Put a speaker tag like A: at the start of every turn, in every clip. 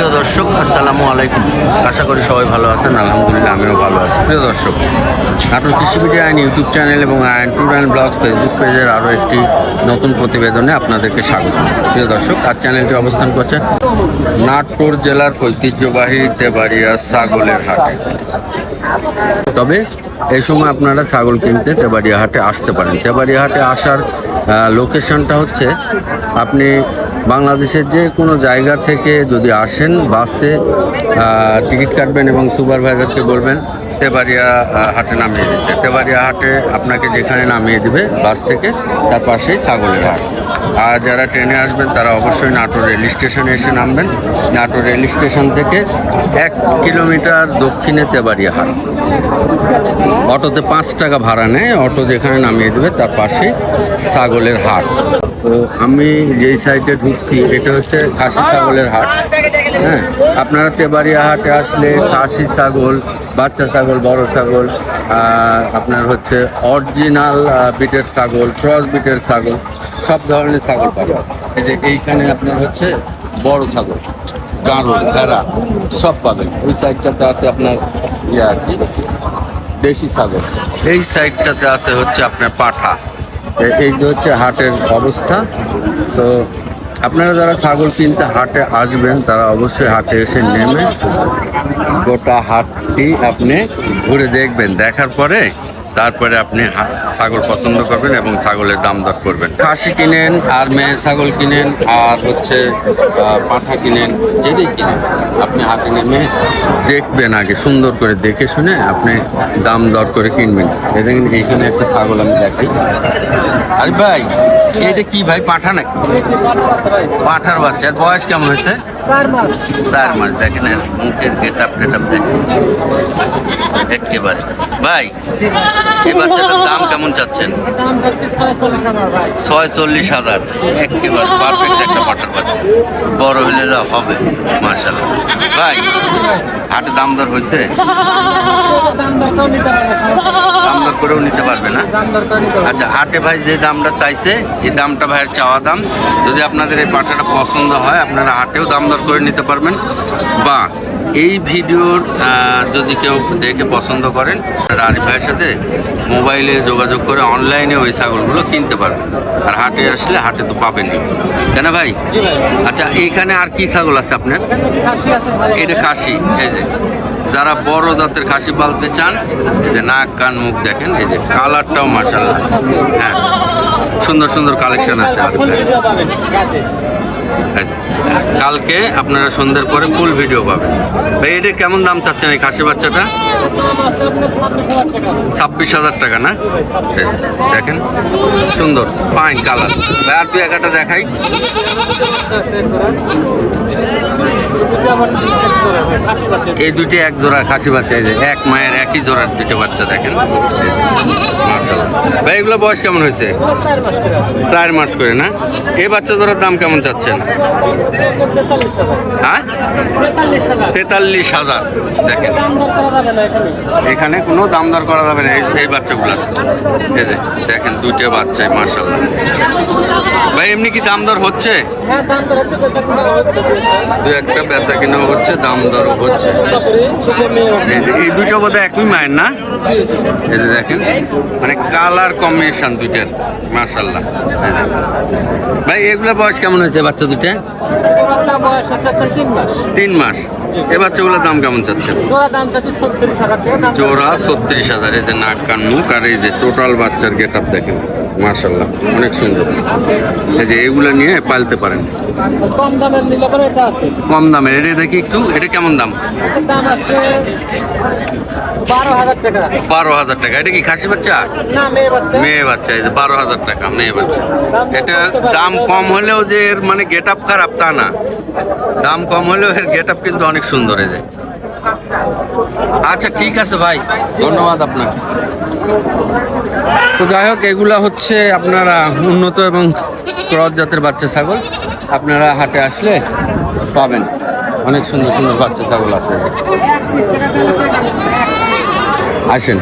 A: প্রিয় দর্শক, আসসালামু আলাইকুম। আশা করি সবাই ভালো আছেন, আলহামদুলিল্লাহ আমিও ভালো আছি। প্রিয় দর্শক, নাটোর কৃষি ভিডিও আইন ইউটিউব চ্যানেল এবং আইন ট্যুর অ্যান্ড ব্লগ ফেসবুক পেজের আরও একটি নতুন প্রতিবেদনে আপনাদেরকে স্বাগত। প্রিয় দর্শক, আজ চ্যানেলটি অবস্থান করছে নাটপুর জেলার ঐতিহ্যবাহী তেবাড়িয়া ছাগলের হাটে। তবে এই সময় আপনারা ছাগল কিনতে তেবাড়িয়া হাটে আসতে পারেন। তেবাড়িয়া হাটে আসার লোকেশনটা হচ্ছে আপনি বাংলাদেশের যে কোনো জায়গা থেকে যদি আসেন বাসে টিকিট কাটবেন এবং সুপারভাইজারকে বলবেন, তেবাড়িয়া হাটে নামিয়ে দিতে। তেবাড়িয়া হাটে আপনাকে যেখানে নামিয়ে দিবে বাস থেকে, তার পাশেই ছাগলের হাট। আর যারা ট্রেনে আসবেন, তারা অবশ্যই নাটোর রেল স্টেশনে এসে নামবেন। নাটোর রেল স্টেশন থেকে এক কিলোমিটার দক্ষিণে তেবাড়িয়া হাট। অটোতে পাঁচ টাকা ভাড়া নেয়, অটো যেখানে নামিয়ে দেবে, তার পাশে ছাগলের হাট। তো আমি যেই সাইডে ঢুকছি এটা হচ্ছে খাসি ছাগলের হাট। হ্যাঁ আপনারা তেবাড়িয়া হাটে আসলে খাসি ছাগল বাচ্চা ছাগল বড় ছাগল আর আপনার হচ্ছে অরিজিনাল বিটের ছাগল ক্রস বিটের ছাগল সব ধরনের ছাগল পাবেন। এই যে এইখানে আপনার হচ্ছে বড় ছাগল গাঁড়ল ভেড়া সব পাবেন। ওই সাইডটাতে আছে আপনার ইয়ে আর কি দেশি ছাগল। এই সাইডটাতে আছে হচ্ছে আপনার পাঠা। এই যে হচ্ছে হাটের অবস্থা, তো আপনারা যারা ছাগল কিনতে হাটে আসবেন, তারা অবশ্যই হাটে এসে নেমে গোটা হাটটি আপনি ঘুরে দেখবেন। দেখার পরে তারপরে আপনি ছাগল পছন্দ করবেন এবং ছাগলের দাম দর করবেন। খাসি কিনেন, আর মেয়ে ছাগল কিনেন, আর হচ্ছে পাঁঠা কিনেন, যেটাই কিনেন, আপনি হাতে নেমে দেখবেন আগে, সুন্দর করে দেখে শুনে আপনি দাম দর করে কিনবেন। দেখেন, এইখানে একটা ছাগল আমি দেখাই। আরে ভাই, এটা কি ভাই, পাঁঠা নাকি? পাঁঠার বাচ্চা বয়স কেমন হয়েছে? চার মাস। দেখেন এর মুখের গেটাপ টেটাপ দেখেন। একেবারে। ভাই এই বাচ্চাটার দাম কেমন চাচ্ছেন? ছয় চল্লিশ হাজার একেবারে পারফেক্ট একটা পাঠার বাচ্চা। বড় হলে যা হবে মার্শাল্লাহ ভাই হাটে দাম দর হয়েছে? করেও নিতে পারবে না। আচ্ছা হাটে ভাই যে দামটা চাইছে এই দামটা ভাইয়ের চাওয়া দাম। যদি আপনাদের এই পাঠাটা পছন্দ হয় আপনারা হাটেও দাম দর করে নিতে পারবেন। বা এই ভিডিওর যদি কেউ দেখে পছন্দ করেন আপনারা আরিফ ভাইয়ের সাথে মোবাইলে যোগাযোগ করে অনলাইনে ওই ছাগলগুলো কিনতে পারবেন। আর হাটে আসলে হাটে তো পাবেনই। তাই না ভাই? আচ্ছা এইখানে আর কি ছাগল আছে আপনার? এটা কাশি এই যে। যারা বড় জাতের খাসি পালতে চান, এই যে নাক, কান, মুখ দেখেন, এই যে কালারটাও মার্শাল্লাহ হ্যাঁ সুন্দর সুন্দর কালেকশন আছে আর কালকে আপনারা সন্ধ্যের পরে ফুল ভিডিও পাবেন। ভাই, এটা কেমন দাম চাচ্ছেন এই খাসি বাচ্চাটা?
B: ছাব্বিশ হাজার টাকা
A: না? দেখেন, সুন্দর ফাইন কালার ভাই, আর একটা দেখাই। এই দুইটি এক জোড়া খাসি বাচ্চা, এই যে এক মায়ের একই জোড়ার দুটো বাচ্চা দেখেন। ভাই, এগুলো বয়স কেমন হয়েছে?
B: চার মাস করে,
A: না? এই বাচ্চা জোড়ার দাম কেমন চাচ্ছেন? হ্যাঁ?
B: তেতাল্লিশ হাজার।
A: দেখেন।
B: এখানে
A: কোনো দাম দর করা যাবে না, এই বাচ্চাগুলার। এই যে, দেখেন দুইটা বাচ্চাই মাশাল্লাহ ভাই এমনি কি দাম দর হচ্ছে?
B: হ্যাঁ
A: দু একটা বেচা কিনাও হচ্ছে দাম দরও হচ্ছে।
B: দুটো।
A: এই দুইটা বোধহয় একই মায়ের না? এই যে দেখেন মানে কালার কম্বিনেশন দুইটার যে। ভাই এগুলো বয়স কেমন হয়েছে বাচ্চা দুইটা?
B: তিন মাস।
A: এই বাচ্চাগুলোর দাম কেমন
B: চাচ্ছে?
A: জোড়া ছত্রিশ হাজার এই যে নাক কান মুখ আর এই যে টোটাল বাচ্চার গেট আপ দেখেন। মার্শাল্লাহ অনেক সুন্দর। এই যে এগুলো নিয়ে পালতে পারেন।
B: কম দামের নিলে পরে এটা আছে।
A: কম দামের এটা দেখি একটু এটা কেমন দাম?
B: দাম আছে বারো হাজার টাকা।
A: বারো হাজার টাকা এটা কি খাসি বাচ্চা?
B: না মেয়ে বাচ্চা।
A: মেয়ে বাচ্চা এই যে বারো হাজার টাকা মেয়ে বাচ্চা। এটা দাম কম হলেও যে এর মানে গেট আপ খারাপ তা না। দাম কম হলেও এর গেট আপ কিন্তু অনেক সুন্দর এই যে। আচ্ছা ঠিক আছে ভাই। ধন্যবাদ আপনাকে। তো যাই হোক, এগুলা হচ্ছে আপনারা উন্নত এবং ক্রস জাতের বাচ্চা ছাগল। আপনারা হাটে আসলে পাবেন। অনেক সুন্দর সুন্দর বাচ্চা ছাগল আছে। আসেন।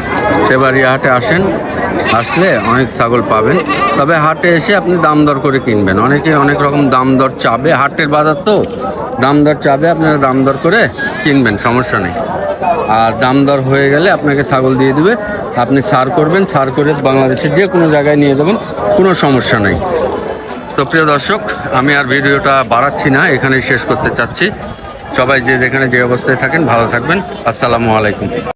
A: সেবারিয়া হাটে আসেন। আসলে অনেক ছাগল পাবেন। তবে হাটে এসে আপনি দাম দর করে কিনবেন। অনেকে অনেক রকম দাম দর চাবে। হাটের বাজার তো, দাম দর চাবে, আপনারা দাম দর করে কিনবেন, সমস্যা নেই। আর দাম দর হয়ে গেলে আপনাকে ছাগল দিয়ে দেবে। আপনি সার করবেন, সার করে বাংলাদেশের যে কোনো জায়গায় নিয়ে যাবেন, কোনো সমস্যা নেই। তো প্রিয় দর্শক, আমি আর ভিডিওটা বাড়াচ্ছি না, এখানেই শেষ করতে চাচ্ছি। সবাই যে যেখানে যে অবস্থায় থাকেন, ভালো থাকবেন। আসসালামু আলাইকুম।